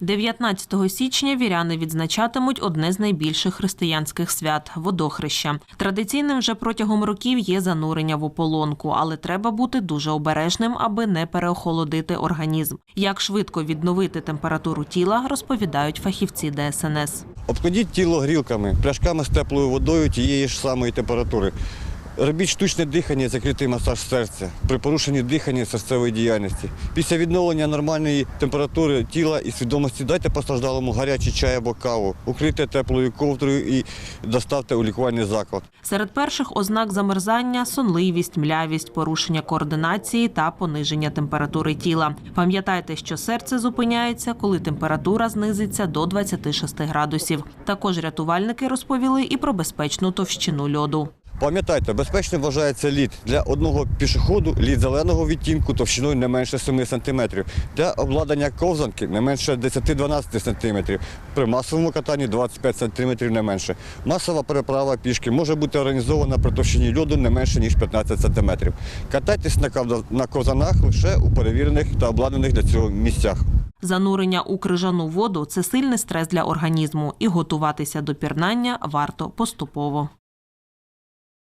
19 січня віряни відзначатимуть одне з найбільших християнських свят водохреща. Традиційним вже протягом років є занурення в ополонку, але треба бути дуже обережним, аби не переохолодити організм. Як швидко відновити температуру тіла, розповідають фахівці ДСНС. Обкладіть тіло грілками, пляшками з теплою водою тієї ж самої температури. Робіть штучне дихання, закритий масаж серця при порушенні дихання серцевої діяльності. Після відновлення нормальної температури тіла і свідомості дайте постраждалому гарячий чай або каву, укрийте теплою ковдрою і доставте у лікувальний заклад. Серед перших ознак замерзання сонливість, млявість, порушення координації та пониження температури тіла. Пам'ятайте, що серце зупиняється, коли температура знизиться до 26 градусів. Також рятувальники розповіли і про безпечну товщину льоду. Пам'ятайте, безпечним вважається лід для одного пішоходу, лід зеленого відтінку товщиною не менше 7 см. Для обладнання ковзанки не менше 10-12 см. При масовому катанні 25 см не менше. Масова переправа пішки може бути організована при товщині льоду не менше ніж 15 см. Катайтесь на ковзанах лише у перевірених та обладнаних для цього місцях. Занурення у крижану воду це сильний стрес для організму, і готуватися до пірнання варто поступово.